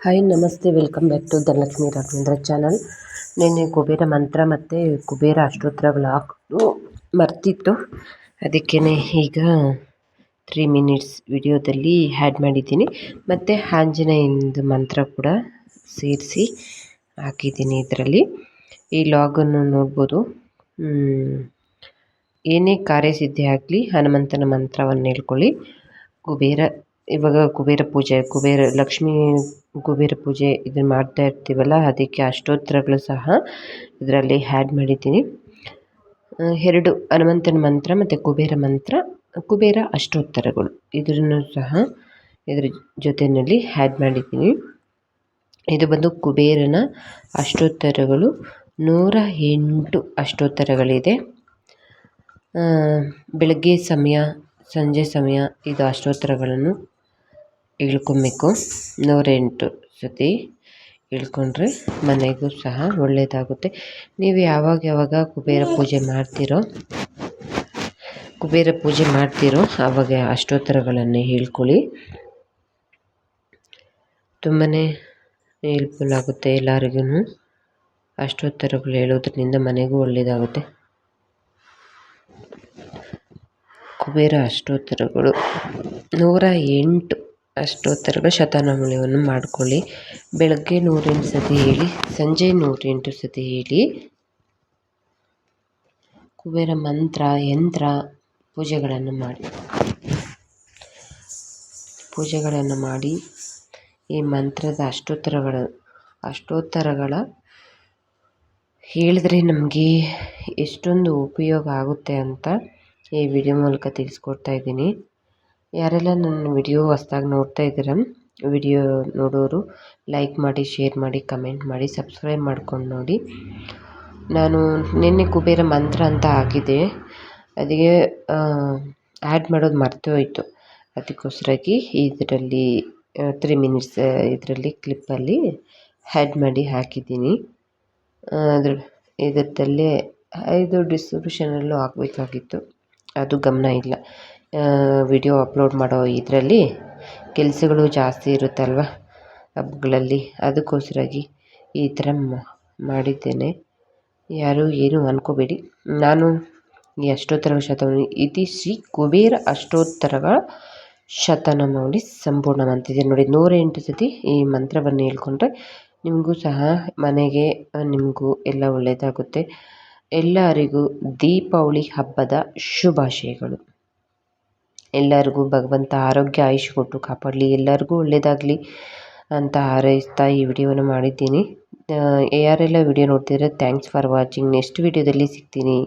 Hi ನಮಸ್ತೆ. Welcome back to Dhanalakshmi Raghavendra channel ನಿನ್ನೆ ಕುಬೇರ ಮಂತ್ರ ಮತ್ತು ಕುಬೇರ ಅಷ್ಟೋತ್ರಗಳು ಹಾಕೋದು ಮರ್ತಿತ್ತು ಅದಕ್ಕೇ ಈಗ ತ್ರೀ ಮಿನಿಟ್ಸ್ ವಿಡಿಯೋದಲ್ಲಿ ಹ್ಯಾಡ್ ಮಾಡಿದ್ದೀನಿ. ಮತ್ತು ಆಂಜನೇಯಂದು ಮಂತ್ರ ಕೂಡ ಸೇರಿಸಿ ಹಾಕಿದ್ದೀನಿ ಇದರಲ್ಲಿ. ಈ ಲಾಗನ್ನು ನೋಡ್ಬೋದು. ಏನೇ ಕಾರ್ಯಸಿದ್ಧಿ ಆಗಲಿ ಹನುಮಂತನ ಮಂತ್ರವನ್ನು ಹೇಳ್ಕೊಳ್ಳಿ. ಕುಬೇರ ಇವಾಗ ಕುಬೇರ ಪೂಜೆ, ಕುಬೇರ ಲಕ್ಷ್ಮೀ ಕುಬೇರ ಪೂಜೆ ಇದನ್ನು ಮಾಡ್ತಾ ಇರ್ತೀವಲ್ಲ, ಅದಕ್ಕೆ ಅಷ್ಟೋತ್ತರಗಳು ಸಹ ಇದರಲ್ಲಿ ಹ್ಯಾಡ್ ಮಾಡಿದ್ದೀನಿ. ಎರಡು ಹನುಮಂತನ ಮಂತ್ರ ಮತ್ತು ಕುಬೇರ ಮಂತ್ರ, ಕುಬೇರ ಅಷ್ಟೋತ್ತರಗಳು ಇದನ್ನು ಸಹ ಇದರ ಜೊತೆಯಲ್ಲಿ ಹ್ಯಾಡ್ ಮಾಡಿದ್ದೀನಿ. ಇದು ಬಂದು ಕುಬೇರನ ಅಷ್ಟೋತ್ತರಗಳು, ನೂರ ಎಂಟು ಅಷ್ಟೋತ್ತರಗಳಿದೆ. ಬೆಳಗ್ಗೆ ಸಮಯ, ಸಂಜೆ ಸಮಯ ಇದು ಅಷ್ಟೋತ್ತರಗಳನ್ನು ಇಳ್ಕೊಬೇಕು. ನೂರೆಂಟು ಸತಿ ಇಳ್ಕೊಂಡ್ರೆ ಮನೆಗೂ ಸಹ ಒಳ್ಳೆಯದಾಗುತ್ತೆ ನೀವು ಯಾವಾಗ ಯಾವಾಗ ಕುಬೇರ ಪೂಜೆ ಮಾಡ್ತೀರೋ, ಕುಬೇರ ಪೂಜೆ ಮಾಡ್ತೀರೋ ಆವಾಗ ಅಷ್ಟೋತ್ತರಗಳನ್ನು ಹೇಳ್ಕೊಳ್ಳಿ. ತುಂಬಾ ಹೆಲ್ಪ್ಫುಲ್ ಆಗುತ್ತೆ ಎಲ್ಲರಿಗೂ. ಅಷ್ಟೋತ್ತರಗಳು ಹೇಳೋದ್ರಿಂದ ಮನೆಗೂ ಒಳ್ಳೆಯದಾಗುತ್ತೆ ಕುಬೇರ ಅಷ್ಟೋತ್ತರಗಳು. ನೂರ ಎಂಟು ಅಷ್ಟೋತ್ತರಗಳು ಶತನಾಮಲೆಯನ್ನು ಮಾಡಿಕೊಳ್ಳಿ. ಬೆಳಗ್ಗೆ ನೂರೆಂಟು ಸತಿ ಹೇಳಿ, ಸಂಜೆ ನೂರೆಂಟು ಸತಿ ಹೇಳಿ, ಕುಬೇರ ಮಂತ್ರ, ಯಂತ್ರ, ಪೂಜೆಗಳನ್ನು ಮಾಡಿ. ಪೂಜೆಗಳನ್ನು ಮಾಡಿ. ಈ ಮಂತ್ರದ ಅಷ್ಟೋತ್ತರಗಳ ಅಷ್ಟೋತ್ತರಗಳ ಹೇಳಿದ್ರೆ ನಮಗೆ ಎಷ್ಟೊಂದು ಉಪಯೋಗ ಆಗುತ್ತೆ ಅಂತ ಈ ವಿಡಿಯೋ ಮೂಲಕ ತಿಳಿಸ್ಕೊಡ್ತಾ ಇದ್ದೀನಿ. ಯಾರೆಲ್ಲ ನನ್ನ ವಿಡಿಯೋ ಹೊಸ್ದಾಗಿ ನೋಡ್ತಾ ಇದ್ದೀರ, ವಿಡಿಯೋ ನೋಡೋರು ಲೈಕ್ ಮಾಡಿ, ಶೇರ್ ಮಾಡಿ, ಕಮೆಂಟ್ ಮಾಡಿ, ಸಬ್ಸ್ಕ್ರೈಬ್ ಮಾಡ್ಕೊಂಡು ನೋಡಿ. ನಾನು ನಿನ್ನೆ ಕುಬೇರ ಮಂತ್ರ ಅಂತ ಆಗಿದೆ ಅದಕ್ಕೆ ಆ್ಯಡ್ ಮಾಡೋದು ಮರೆತು ಹೋಯಿತು. ಅದಕ್ಕೋಸ್ಕರಾಗಿ ಇದರಲ್ಲಿ ತ್ರೀ ಮಿನಿಟ್ಸ್ ಇದರಲ್ಲಿ ಕ್ಲಿಪ್ಪಲ್ಲಿ ಹ್ಯಾಡ್ ಮಾಡಿ ಹಾಕಿದ್ದೀನಿ. ಅದ್ರ, ಇದರದಲ್ಲೇ ಇದು ಡಿಸ್ಕ್ರಿಪ್ಷನಲ್ಲೂ ಹಾಕ್ಬೇಕಾಗಿತ್ತು ಅದು ಗಮನ ಇಲ್ಲ. ವಿಡಿಯೋ ಅಪ್ಲೋಡ್ ಮಾಡೋ ಇದರಲ್ಲಿ ಕೆಲಸಗಳು ಜಾಸ್ತಿ ಇರುತ್ತಲ್ವ ಹಬ್ಗಳಲ್ಲಿ? ಅದಕ್ಕೋಸ್ಕರಾಗಿ ಈ ಥರ ಮಾಡಿದ್ದೇನೆ. ಯಾರು ಏನು ಅಂದ್ಕೋಬೇಡಿ ನಾನು ಈ ಅಷ್ಟೋತ್ತರ ಶತಮಾನ, ಇತಿ ಶ್ರೀ ಕುಬೇರ ಅಷ್ಟೋತ್ತರಗಳ ಶತನಾಮಾವಳಿ ಸಂಪೂರ್ಣ ಮಂತಿದೆ ನೋಡಿ, ನೂರೆಂಟು ಸತಿ ಈ ಮಂತ್ರವನ್ನು ಹೇಳ್ಕೊಂಡ್ರೆ ನಿಮಗೂ ಸಹ ಮನೆಗೆ ನಿಮಗೂ ಎಲ್ಲ ಒಳ್ಳೆಯದಾಗುತ್ತೆ ಎಲ್ಲರಿಗೂ ದೀಪಾವಳಿ ಹಬ್ಬದ ಶುಭಾಶಯಗಳು. ಎಲ್ಲರಿಗೂ ಭಗವಂತ ಆರೋಗ್ಯ, ಆಯುಷ್ ಕೊಟ್ಟು ಕಾಪಾಡಲಿ. ಎಲ್ಲರಿಗೂ ಒಳ್ಳೆಯದಾಗಲಿ ಅಂತ ಹಾರೈಸ್ತಾ ಈ ವಿಡಿಯೋವನ್ನು ಮಾಡಿದ್ದೀನಿ. ಯಾರೆಲ್ಲ ವಿಡಿಯೋ ನೋಡ್ತಿದ್ರೆ ಥ್ಯಾಂಕ್ಸ್ ಫಾರ್ ವಾಚಿಂಗ್ ನೆಕ್ಸ್ಟ್ ವಿಡಿಯೋದಲ್ಲಿ ಸಿಗ್ತೀನಿ.